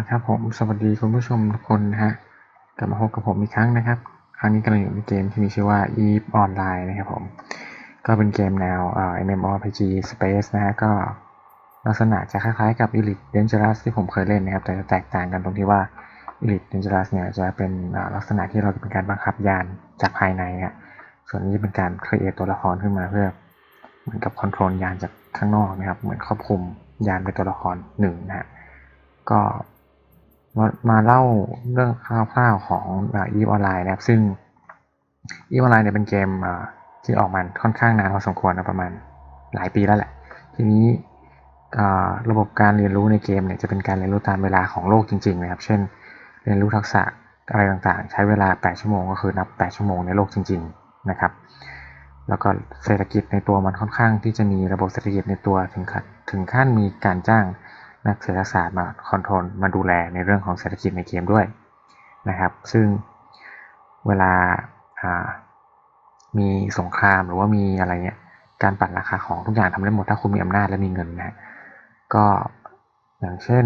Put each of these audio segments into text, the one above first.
ะครับผมสวัสดีคุณผู้ชมทุกคนนะฮะกลับมาพบกับผมอีกครั้งนะครับ ครั้งนี้กำลังอยู่ในเกมที่มีชื่อว่า Eve Online นะครับผม ก็เป็นเกมแนวเอ่อ MMORPG Space นะฮะก็ลักษณะจะคล้ายๆกับ Elite Dangerous ที่ผมเคยเล่นนะครับ แต่จะแตกต่างกันตรงที่ว่า Elite Dangerous เนี่ยจะเป็นลักษณะที่เราเป็นการบังคับยานจากภายในฮะส่วนนี้เป็นการ create ตัวละครขึ้นมาเพื่อเหมือนกับคอนโทรลยานจากข้างนอกนะครับ เหมือนควบคุมยานเป็นตัวละครหนึ่งนะฮะก็ มามาเล่าเรื่องคร่าวๆของอีฟออนไลน์นะครับ ซึ่งอีฟออนไลน์เนี่ยเป็นเกมที่ออกมาค่อนข้างนานพอสมควรนะประมาณหลายปีแล้วแหละ ทีนี้ระบบการเรียนรู้ในเกมเนี่ยจะเป็นการเรียนรู้ตามเวลาของโลกจริงๆนะครับ เช่น เรียนรู้ทักษะอะไรต่างๆ ใช้เวลา 8 ชั่วโมงก็คือนับ 8 ชั่วโมงในโลกจริง ๆนะครับ แล้วก็เศรษฐกิจในตัวมันค่อนข้างที่จะมีระบบเศรษฐกิจในตัวถึงขั้นถึงขั้นมีการจ้าง นักเศรษฐศาสตร์มาคอนโทรลมาดูแลในเรื่องของเศรษฐกิจในเกมด้วยนะครับ ซึ่งเวลาามีสงครามหรือว่ามีอะไรเงี้ยการปั่นราคาของทุกอย่างทำได้หมดถ้าคุณมีอำนาจและมีเงินนะฮะก็อย่างเช่น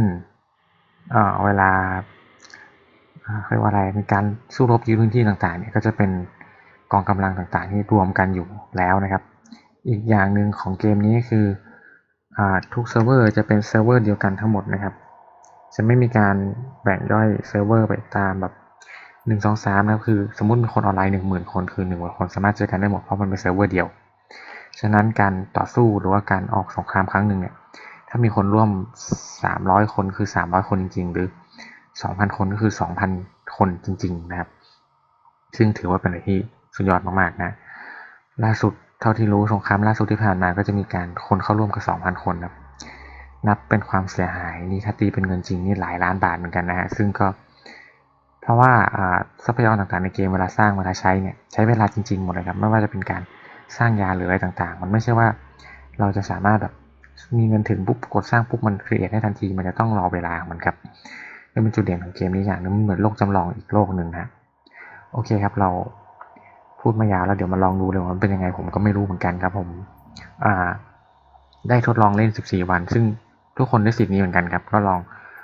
อ่าเวลาเรียกว่าอะไรมีการสู้รบยึดพื้นที่ต่างๆเนี่ยก็จะเป็นกองกำลังต่างๆ ที่รวมกันอยู่แล้วนะครับ อีกอย่างหนึ่งของเกมนี้คือ ทุกเซิร์ฟเวอร์จะเป็นเซิร์ฟเวอร์เดียวกันทั้งหมดนะครับ จะไม่มีการแบ่งย่อยเซิร์ฟเวอร์ไปตามแบบหนึ่งสองสามนะครับคือสมมติมีคนออนไลน์หนึ่งหมื่นคนคือหนึ่งหมื่นคนสามารถเจอกันได้หมดเพราะมันเป็นเซิร์ฟเวอร์เดียว ฉะนั้นการต่อสู้หรือว่าการออกสงครามครั้งหนึ่งเนี่ยถ้ามีคนร่วมสามร้อยคนคือสามร้อยคนจริง ๆ หรือสองพันคนก็คือสองพันคนจริง ๆ นะครับ ซึ่งถือว่าเป็นอะไรที่สุดยอดมากๆนะ ล่าสุด เท่าที่รู้สงครามล่าสุดที่ผ่านมาก็จะมีการคนเข้าร่วมกับ2,000คนนะครับนับเป็นความเสียหายนี่ถ้าตีเป็นเงินจริงนี่หลายล้านบาทเหมือนกันนะฮะซึ่งก็ เพราะว่าทรัพยากรต่างๆในเกมเวลาสร้างเวลาใช้เนี่ยใช้เวลาจริงๆหมดเลยครับไม่ว่าจะเป็นการสร้างยาหรืออะไรต่างๆ มันไม่ใช่ว่าเราจะสามารถแบบมีเงินถึงปุ๊บกดสร้างปุ๊บมันครีเอทได้ทันที มันจะต้องรอเวลาของมันครับนี่เป็นจุดเด่นของเกมนี้อย่างนึงมันเหมือนโลกจำลองอีกโลกหนึ่งนะโอเคครับเรา พูดมายาวแล้วเดี๋ยวมาลองดูเลยว่ามันเป็นยังไงผมก็ไม่รู้เหมือนกันครับผมอ่าได้ทดลองเล่น 14 วัน ซึ่งทุกคนได้สิทธิ์นี้เหมือนกันครับ ก็ลอง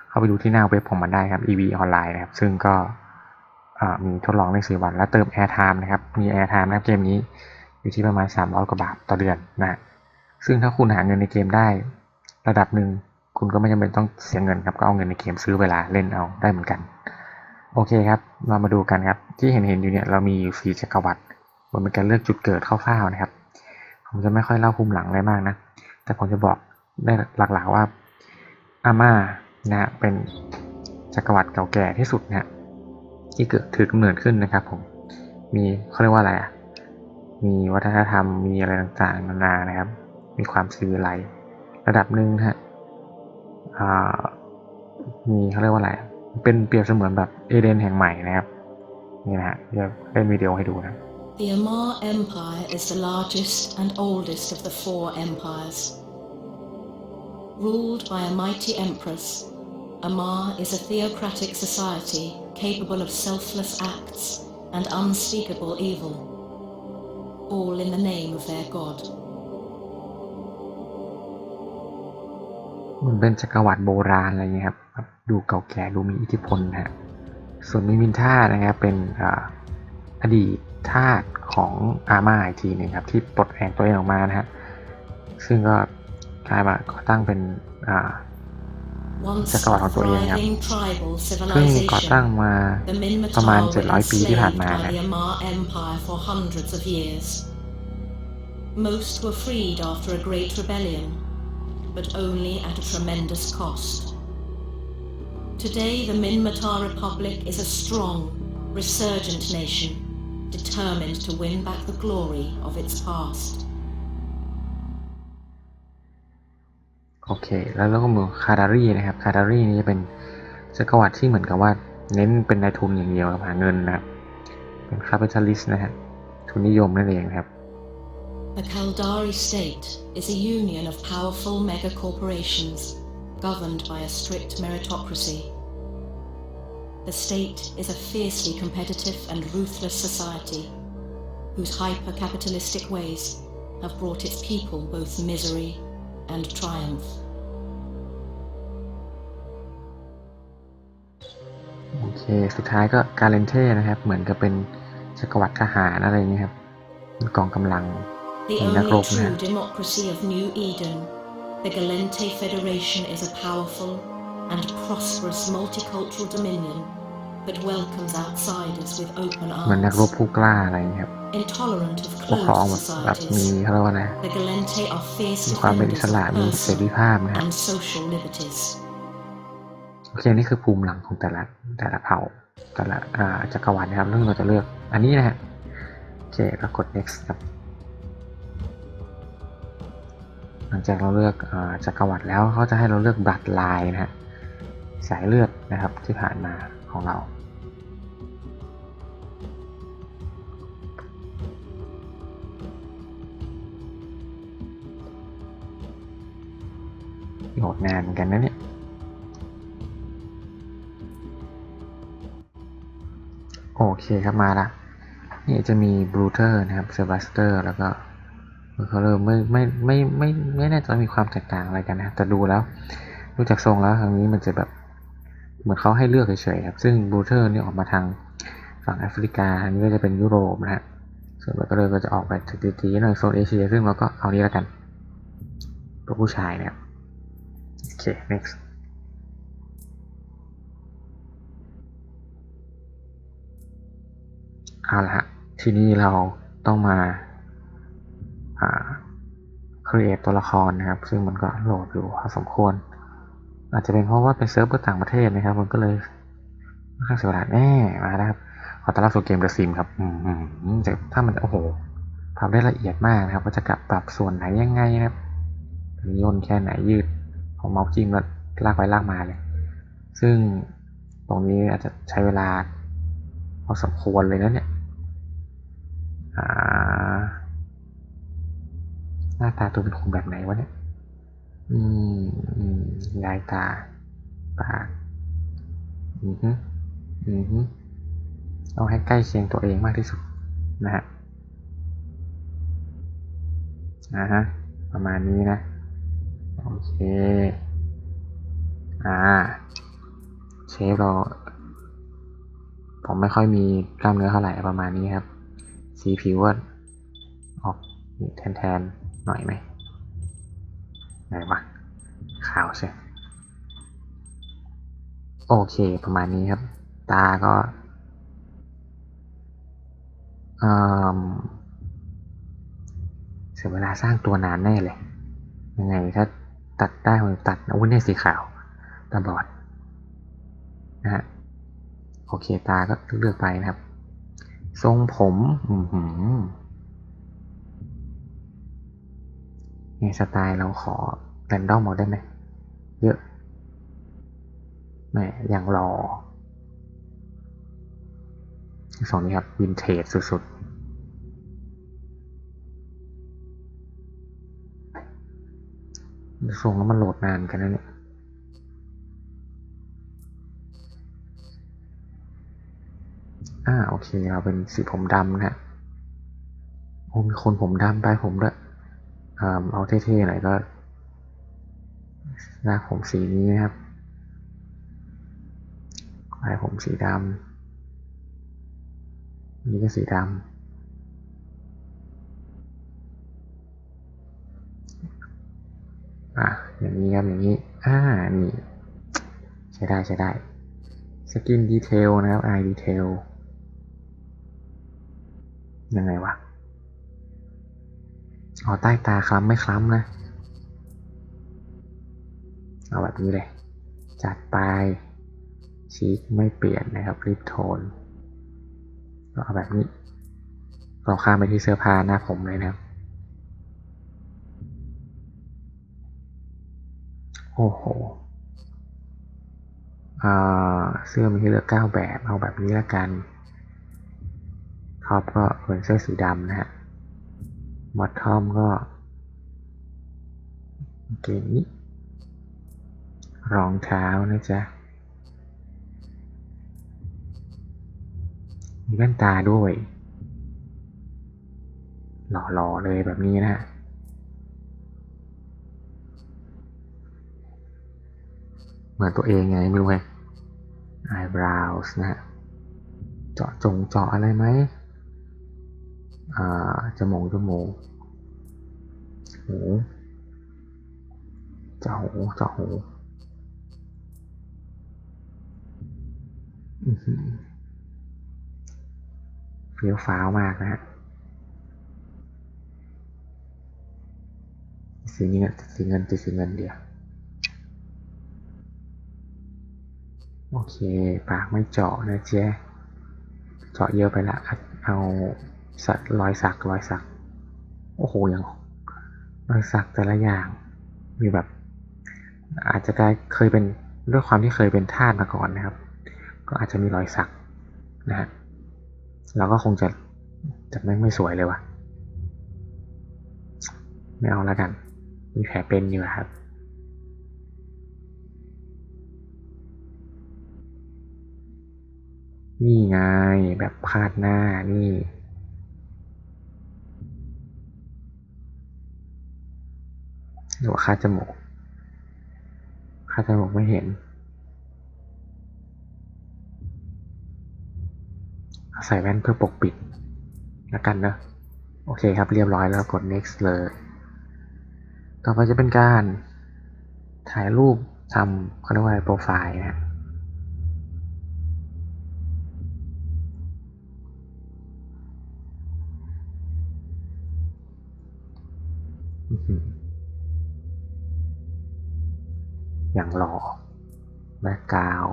เข้าไปดูที่หน้าเว็บของมันได้ครับ EV ออนไลน์นะครับ ซึ่งก็มีทดลองเล่น 4 วัน แล้วเติม Airtime นะครับ มี Airtime นะครับเกมนี้อยู่ที่ประมาณ 300 กว่าบาทต่อเดือนนะ ซึ่งถ้าคุณหาเงินในเกมได้ ระดับหนึ่งคุณก็ไม่จำเป็นต้องเสียเงินครับ ก็เอาเงินในเกมซื้อเวลาเล่นเอาได้เหมือนกัน โอเคครับ เรามาดูกันครับ ที่เห็นเห็นอยู่เนี่ยเรามีอยู่สี่จักรวรรดิ มันเป็นการเลือกจุดเกิดคร่าวๆนะครับ ผมจะไม่ค่อยเล่าภูมิหลังอะไรมากนะ แต่ผมจะบอกได้หลักๆว่าอาม่านะเป็นจักรวรรดิเก่าแก่ที่สุดนะที่เกิดถือกำเนิดขึ้นนะครับ ผมมีเขาเรียกว่าอะไรอะมีวัฒนธรรมมีอะไรต่างๆนานานะครับ มีความซีวิไลระดับหนึ่งฮะอ่ามีเขาเรียกว่าอะไรเป็นเปรียบเสมือนแบบเอเดนแห่งใหม่นะครับนี่นะฮะเดี๋ยวเล่นวิดีโอให้ดูนะ The Amar Empire is the largest and oldest of the four empires. Ruled by a mighty empress, Amar is a theocratic society capable of selfless acts and unspeakable evil, all in the name of their god. มันเป็นจักรวรรดิโบราณอะไรเงี้ยครับแบบดูเก่าแก่ดูมีอิทธิพลนะฮะ ส่วนมิมินท่านะครับเป็นอาอดีต ทาสของอาม่าอีกทีหนึ่งครับ ที่ปลดแอกตัวเองออกมานะฮะ ซึ่งก็กลายมาก่อตั้งเป็นอ่า Once จักรวรรดิของตัวเองครับ thriving tribal เพิ่งก่อตั้ง civilization, มา the Minmatar ประมาณ were 700 ปีที่ผ่าน enslaved มา by นะ the Amar Empire for hundreds of years. Most were freed after a great rebellion, but only at a tremendous cost. Today, the Minmatar Republic is a strong, resurgent nation, determined to win back the glory of its past. โอเค แล้วเราก็มือคาดารีนะครับ คาดารีนี่จะเป็นจักรวรรดิที่เหมือนกับว่าเน้นเป็นนายทุนอย่างเดียวครับหาเงินนะครับ เป็นคาปิตาลิสต์นะฮะ ทุนนิยมนั่นเองนะครับ The Kaldari state is a union of powerful megacorporations governed by a strict meritocracy. The state is a fiercely competitive and ruthless society whose hyper capitalistic ways have brought its people both misery and triumph. โอเค สุดท้ายก็การเลนเท่นะครับ เหมือนกับเป็นจักรวรรดิทหารอะไรอย่างเงี้ยครับกองกำลัง The Ang only nagrok na. true democracy of New Eden, the Galente Federation is a powerful and prosperous multicultural dominion that welcomes outsiders with open เหมือนนักรบ arms. ผู้กล้าอะไรอย่างเงี้ยครับ Intolerant of ปกครอง closed แบบแบบมี societies, เขาเรียกว่าอะไร the Galente are fierce มีความเป็นอิส defenders ระ of มีเสรี personal ภาพนะครับ and social liberties. โอเคนี่คือภูมิหลังของแต่ละแต่ละเผ่าแต่ละอ่าจักรวรรดินะครับเรื่องเราจะเลือกอันนี้นะฮะโอเคก็กด next ครับ หลังจากเราเลือกอาจักรวรรดิแล้วเขาจะให้เราเลือกบัตรลายนะฮะ สายเลือดนะครับที่ผ่านมาของเรา โหลดนานเหมือนกันนะเนี่ยโอเคครับมาละนี่จะมีบรูเตอร์นะครับเซบาสเตอร์แล้วก็เขาเริ่มไม่ไม่ไม่ไม่ไม่แน่ใจว่ามีความแตกต่างอะไรกันนะแต่ดูแล้ว ดูจากทรงแล้วทางนี้มันจะแบบ เหมือนเขาให้เลือกเฉยๆครับ ซึ่งบูเตอร์นี่ออกมาทางฝั่งแอฟริกา อันนี้ก็จะเป็นยุโรปนะฮะ ส่วนเบเกอร์ก็จะออกไปตีๆหน่อยโซนเอเชีย ซึ่งเราก็เอานี้แล้วกัน ตัวผู้ชายเนี่ยโอเค next เอาละฮะ ทีนี้เราต้องมา อ่า create ตัวละครนะครับ ซึ่งมันก็โหลดอยู่พอสมควร อาจจะเป็นเพราะว่าเป็นเซิร์ฟเวอร์ต่างประเทศนะครับ มันก็เลยค่อนข้างเสียเวลาแน่มาแล้วครับขอต้อนรับสู่เกม The Sim ครับ อืมอืมอืมแต่ถ้ามันโอ้โหทำได้ละเอียดมากนะครับว่าจะกลับปรับส่วนไหนยังไงนะครับย่นแค่ไหนยืดของเมาส์จิ้มแล้วลากไปลากมาเลย ซึ่งตรงนี้อาจจะใช้เวลาพอสมควรเลยนะเนี่ยอ่าหน้าตาตัวเป็นคนแบบไหนวะเนี่ย อืมอืมยายตา ปาก อือฮึอือฮึเอาให้ใกล้เคียงตัวเองมากที่สุดนะฮะอ่าฮะ ประมาณนี้นะ โอเค อ่า เชฟเรา ผมไม่ค่อยมีกล้ามเนื้อเท่าไหร่ประมาณนี้ครับ สีผิวออกแทนๆ หน่อยไหม ไหนวะขาวใช่โอเคประมาณนี้ครับ ตาก็เอ่อเสียเวลาสร้างตัวนานแน่เลย ยังไงถ้าตัดได้ผมตัดนะวุ้นเนี่ยสีขาวตาบอดนะฮะโอเคตาก็เลือกไปนะครับ ทรงผม อือ หือเนี่ยสไตล์เราขอแรนดอมเอาได้ไหม เยอะแหมอย่างรอสองนี้ครับวินเทจสุดๆทรงแล้วมันโหลดนานกันนะเนี่ยอ่าโอเคเราเป็นสีผมดำนะฮะโอ้มีคนผมดำไปผมด้วย เอาเท่ๆหน่อยก็ลาผมสีนี้นะครับลายผมสีดำนี่ก็สีดำอะอย่างนี้ครับอย่างนี้ อ่า นี่ ใช้ได้ใช้ได้สกินดีเทลนะครับ eye detail ยังไงวะ อ๋อใต้ตาคล้ำไม่คล้ำนะ เอาแบบนี้เลย จัดไปชีคไม่เปลี่ยนนะครับริบโทนก็เอาแบบนี้ เราข้ามไปที่เสื้อผ้าหน้าผมเลยนะครับ โอ้โหเสื้อมีให้เลือกเก้าแบบ เอาแบบนี้ละกันท็อปก็เป็นเสื้อสีดำนะฮะ บอททอมก็เกงนี้ รองเท้านะจ๊ะ มีแว่นตาด้วย หล่อๆเลยแบบนี้นะเหมือนตัวเองไงไม่รู้ไง eyebrows นะเจาะจงเจาะอะไรไหม จมูกจมูกหูจาะหูจาะหูเฟี้ยวฟ้าวมากนะฮะสีเงินสีเงินติดสีเงินเดียว โอเค ปากไม่เจาะนะเจ๊เจาะเยอะไปละอะเอา สักรอยสักรอยสัก โอ้โหอย่างรอยสักแต่ละอย่าง มีแบบ อาจจะเคยเป็นด้วยความที่เคยเป็นทาสมาก่อนนะครับ ก็อาจจะมีรอยสักนะฮะเราก็คงจะจะไม่ไม่สวยเลยว่ะ ไม่เอาแล้วกัน มีแผลเป็นอยู่ครับนี่ไงแบบพาดหน้านี่ หรือว่าคาจมูกคาจมูกไม่เห็น ใส่แว่นเพื่อปกปิดแล้วกันเนอะโอเคครับ เรียบร้อยแล้วกด next เลย ต่อไปจะเป็นการถ่ายรูปทำเขาเรียกว่าโปรไฟล์นะอื้อ อย่างหล่อแบ็กกราว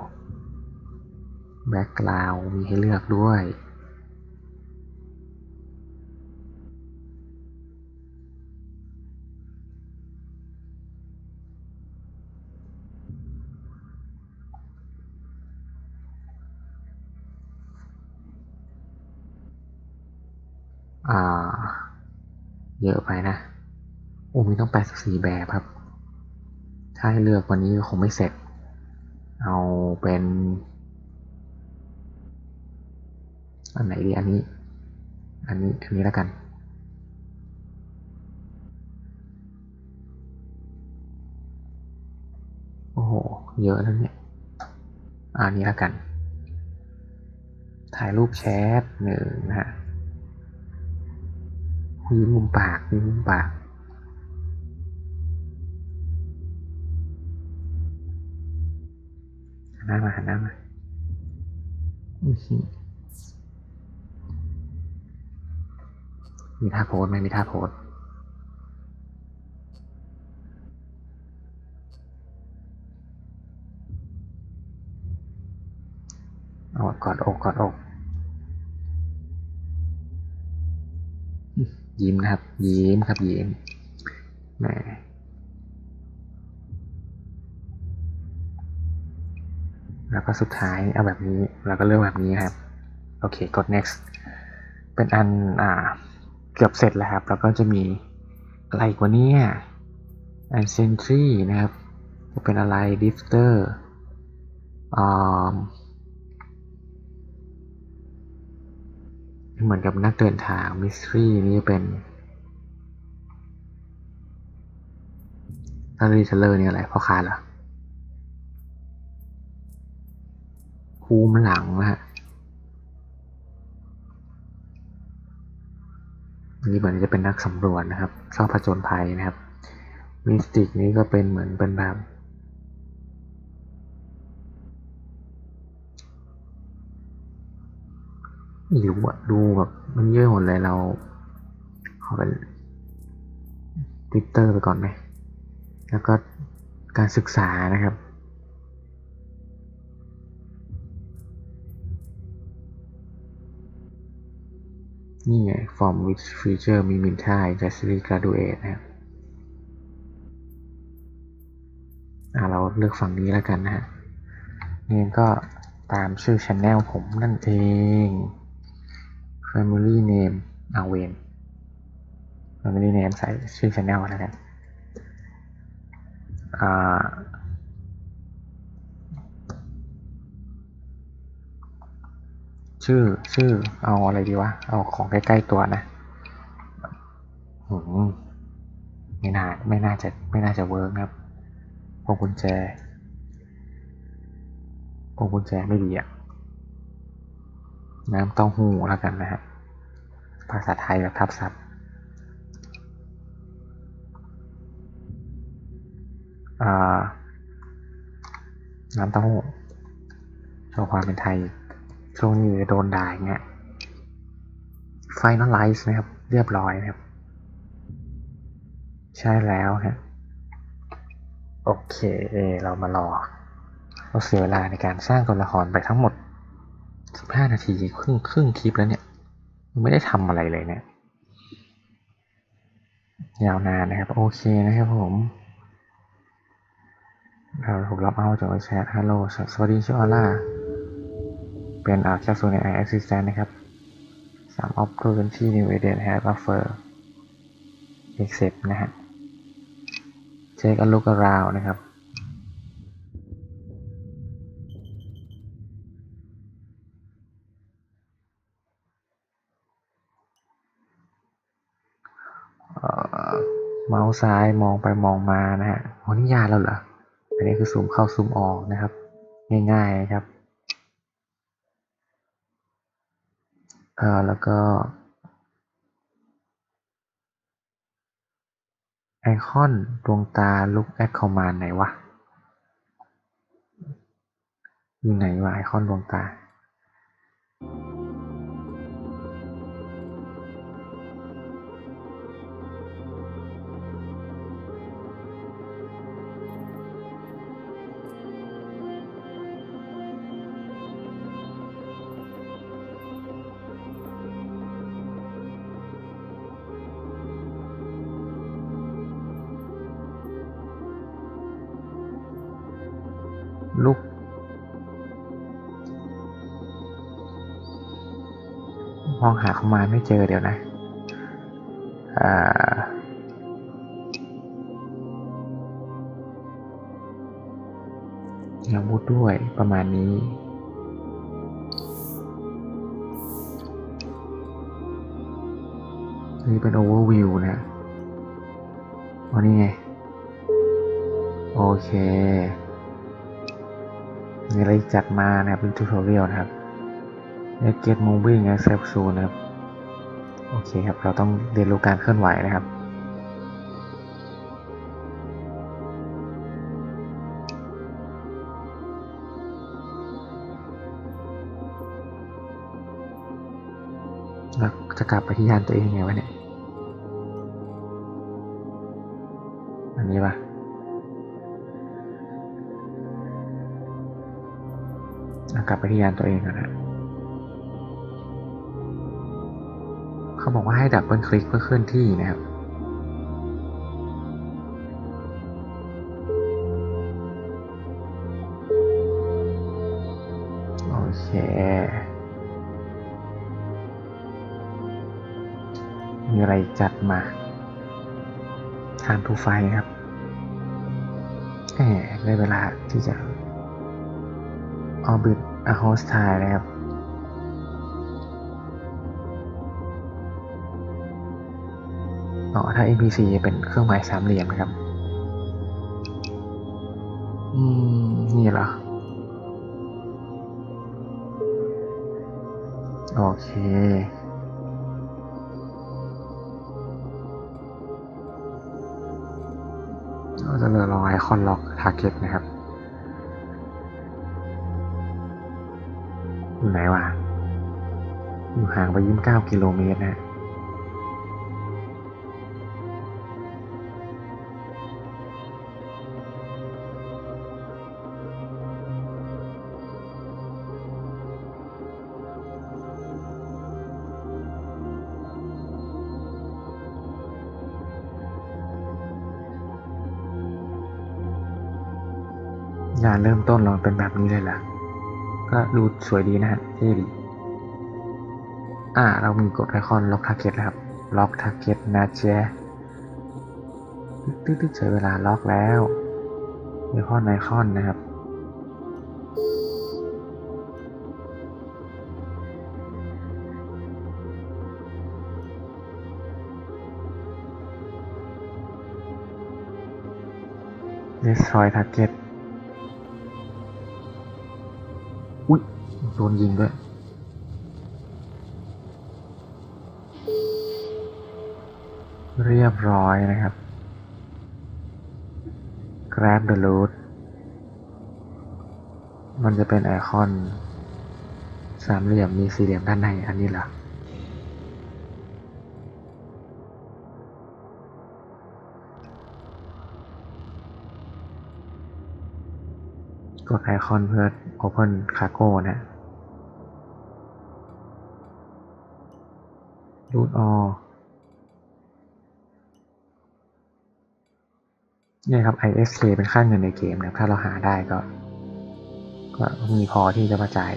แบ็กกราวมีให้เลือกด้วย อ่า เยอะไปนะ โอ้มีต้อง 84 แบบครับ ถ้าให้เลือกวันนี้ก็คงไม่เสร็จ เอาเป็น อันไหนดีอันนี้ อันนี้ อันนี้แล้วกัน โอ้โห เยอะแล้วเนี่ยอะอันนี้แล้วกัน ถ่ายรูปแชทหนึ่งนะฮะยิ้มมุมปากยิ้มมุมปาก หันหน้ามาหันหน้ามาอื้อหือมีท่าโพสไหมมีท่าโพสเอากอดอกกอดอกยิ้มนะครับ ยิ้มครับยิ้มแหม แล้วก็สุดท้ายเอาแบบนี้ แล้วก็เลือกแบบนี้ครับ โอเค กด next เป็นอันอ่าเกือบเสร็จแล้วครับ แล้วก็จะมีอะไรกว่านี้อันเซนทรีนะครับจะเป็นอะไรดิฟเตอร์อ่าเหมือนกับนักเดินทางมิสทรีนี่จะเป็นถ้ารีเทเลอร์นี่อะไรพ่อค้าเหรอ ภูมิหลังนะฮะนี่เหมือนจะเป็นนักสำรวจนะครับชอบผจญภัยนะครับมิสติกนี่ก็เป็นเหมือนเป็นแบบไม่รู้อะดูแบบมันเยอะหมดเลยเราขอเป็นทวิตเตอร์ไปก่อนไหมแล้วก็การศึกษานะครับ นี่ไง form which feature มี min t a industry graduate นะครับอ่าเราเลือกฝั่งนี้แล้วกันนะฮะนี่ก็ตามชื่อ channel ผมนั่นเอง family name เอาเวน family name ใส่ชื่อ channel แล้วกันอ่า ชื่อชื่อเอาอะไรดีวะ เอาของใกล้ ๆ ตัวนะหืมไม่น่าไม่น่าจะไม่น่าจะเวิร์กครับพวกกุญแจโอ้กุญแจไม่ดีอะน้ำเต้าหู้แล้วกันนะฮะภาษาไทยแบบทับศัพท์อ่าน้ำเต้าหู้โชว์ความเป็นไทย ช่วงนี้โดนด่ายเงี้ย finalize นะครับ เรียบร้อยนะครับ ใช่แล้วฮะโอเคเรามารอเราเสียเวลาในการสร้างตัวละครไปทั้งหมด 15 นาทีครึ่งครึ่งคลิปแล้วเนี่ย ไม่ได้ทำอะไรเลยเนี่ย ยาวนานนะครับ โอเคนะครับผมเราผมรับเอาจากแชทฮัลโหลสวัสดีชื่อออล่า เป็นอ่าแคปซูลใน i assistant นะครับสาม opportunity new agent have offer accept นะฮะ take a look around นะครับเออเมาส์ซ้ายมองไปมองมานะฮะอ๋อนี่ยาแล้วเหรอ อันนี้คือซูมเข้าซูมออกนะครับ ง่ายๆนะครับ เออแล้วก็ไอคอนดวงตา look at command ไหนวะ อยู่ไหนวะไอคอนดวงตา หาคอมมานด์ไม่เจอเดี๋ยวนะอ่าอาวุธด้วยประมาณนี้ นี่เป็น overview นะอ๋อนี่ไง โอเค มีอะไรจัดมานะครับเป็น tutorial นะครับ Let's get moving นะ save soon นะครับ โอเคครับ เราต้องเรียนรู้การเคลื่อนไหวนะครับ แล้วจะกลับไปที่ยานตัวเองยังไงวะเนี่ย อันนี้ปะกลับไปที่ยานตัวเองก่อนนะ เขาบอกว่าให้ดับเบิลคลิกเพื่อเคลื่อนที่นะครับโอเคมีอะไรจัดมา time to fight ครับแหมได้เวลาที่จะ orbit a hostile นะครับ อ๋อถ้า NPC จะเป็นเครื่องหมายสามเหลี่ยมครับ อืม นี่เหรอ โอเคเราจะเลือรองไอคอนล็อกทาร์เก็ตนะครับอยู่ไหนวะอยู่ห่างไปยี่สิบเก้ากิโลเมตรนะ เริ่มต้นเราเป็นแบบนี้เลยล่ะ ก็ดูสวยดีนะฮะเท่ดี อ่า เรามีกดไอคอนล็อกทาร์เก็ตแล้วครับ ล็อกทาร์เก็ตนะเจ๊ตึ๊ดๆใช้เวลาล็อกแล้วไอคอนไอคอนนะครับ destroy target โดนยิงด้วยเรียบร้อยนะครับ grab the loot มันจะเป็นไอคอน สามเหลี่ยมมีสี่เหลี่ยมด้านในอันนี้เหรอกดไอคอนเพื่อ Open Cargo นะ Root all เนี่ยครับ ISK เป็นค่าเงินในเกมนะ ถ้าเราหาได้ก็ ก็มีพอที่จะมาจ่าย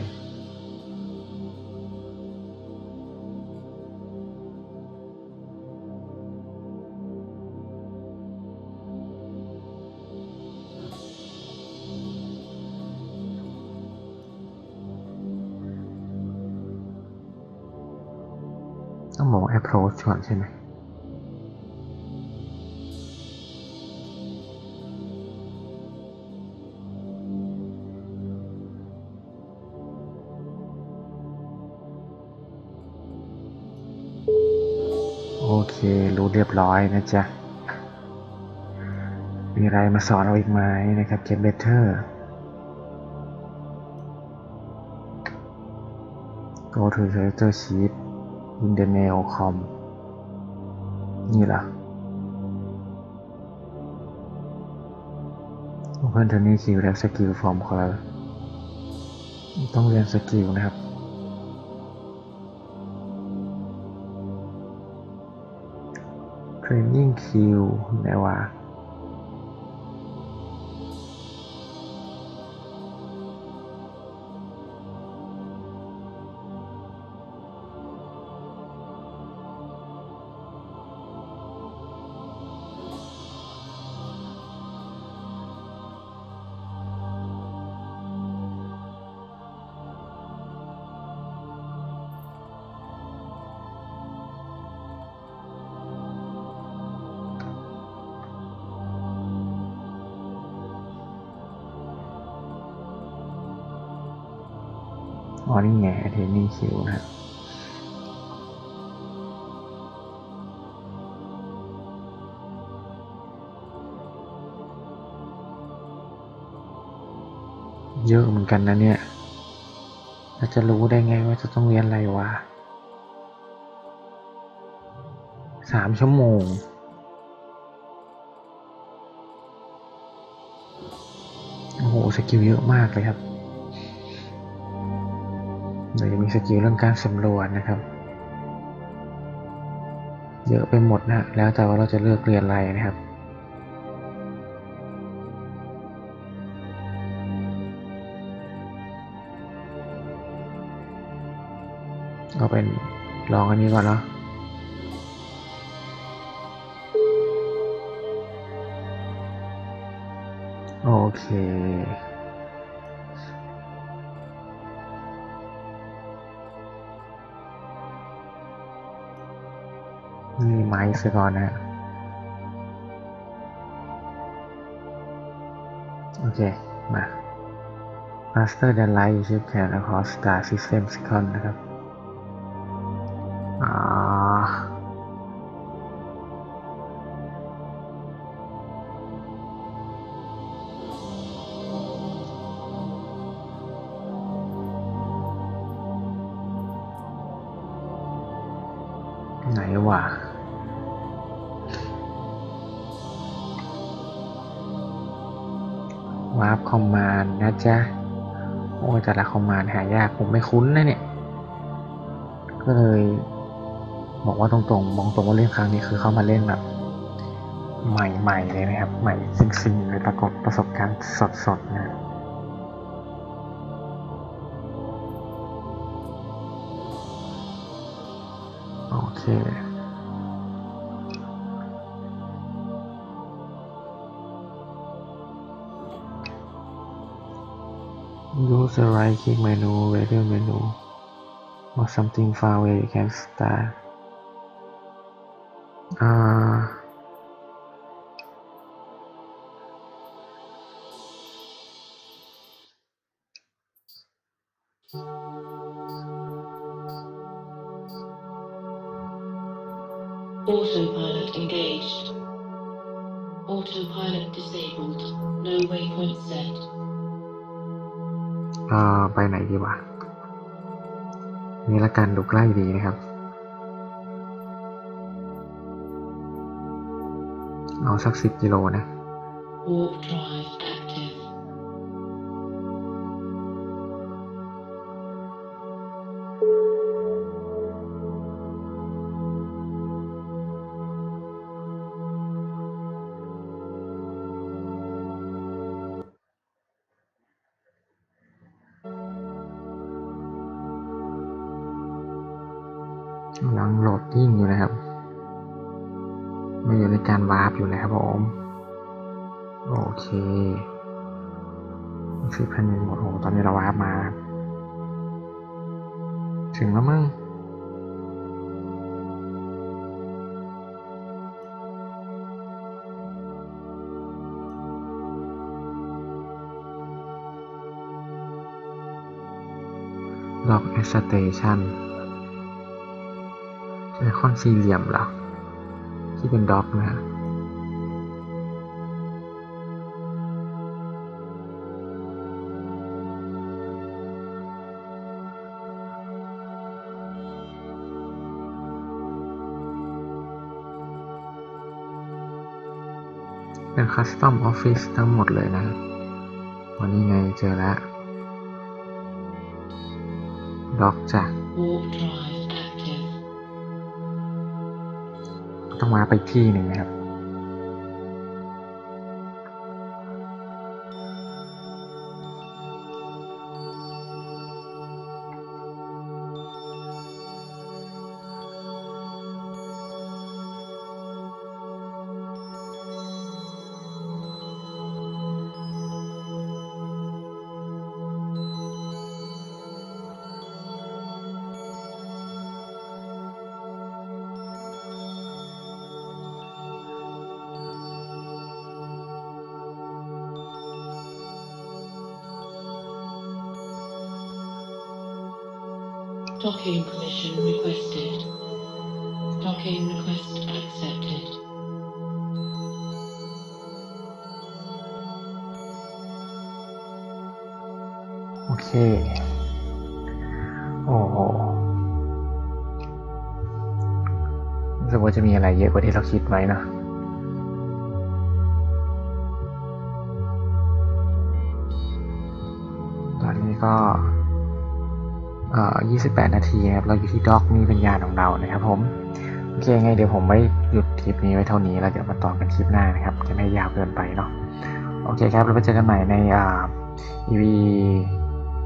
approach ก่อนใช่ไหมโอเค รู้เรียบร้อยนะจ๊ะ มีอะไรมาสอนเราอีกไหมนะครับ Get Better Go to Character Sheet in the Nail Com นี่ล่ะเพื่อนเทอนี่คิวและสกิลฟอร์มคอร์ต้องเรียนสกิลนะครับเทรนนิ่งคิวไหนว่า อนี่ไง Training Q นะครับเยอะเหมือนกันนะเนี่ยเราจะรู้ได้ไงว่าจะต้องเรียนอะไรวะสามชั่วโมง โอ้โห สกิลเยอะมากเลยครับ เดี๋ยวจะมีสกิลเรื่องการสำรวจนะครับ เยอะไปหมดนะแล้วแต่ว่าเราจะเลือกเรียนอะไรนะครับเอาเป็นลองอันนี้ก่อนเนาะโอเค นี่ไม้ซะก่อนนะฮะโอเค มา Master the Light Ship Can Across Star System Second นะครับอ่า นะจ๊ะ โอ้ยแต่ละคอมมานหายากผมไม่คุ้นนะเนี่ย ก็เลยบอกว่าตรงๆมองตรงว่าเล่นครั้งนี้คือเข้ามาเล่นแบบ ใหม่ๆเลยนะครับ ใหม่ซิงๆเลยปรากฏประสบการณ์สดๆนะโอเค Use the right click menu, radio menu, or something far away you can start. Uh, Autopilot engaged. Autopilot disabled. No waypoint set. เอ่อไปไหนดีวะนี่ละกันดูใกล้ดีนะครับ เอาสักสิบกิโลนะ ล็อกแอสเตชันไอคอนสี่เหลี่ยมหรอที่เป็นด็อกนะฮะเป็นคัสตอมออฟฟิศทั้งหมดเลยนะ วันนี้ไงเจอแล้ว ด็อกจ้ะ Warp drive active. ต้องมาไปที่หนึ่งนะครับ Docking permission requested. Docking request accepted. โอเคโอ้รู้สึกว่าจะมีอะไรเยอะกว่าที่เราคิดไว้นะ 28 นาทีครับ เราอยู่ที่ด็อกนี่เป็นยานของเรานะครับผม โอเคไงเดี๋ยวผมไว้หยุดคลิปนี้ไว้เท่านี้ แล้วเดี๋ยวมาต่อกันคลิปหน้านะครับ จะไม่ยาวเกินไปเนาะ โอเคครับ เราไปเจอกันใหม่ในอ่า EV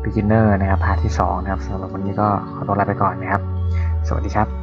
Beginner นะครับ พาร์ทที่ 2 นะครับสำหรับวันนี้ก็ขอตัวลาไปก่อนนะครับ สวัสดีครับ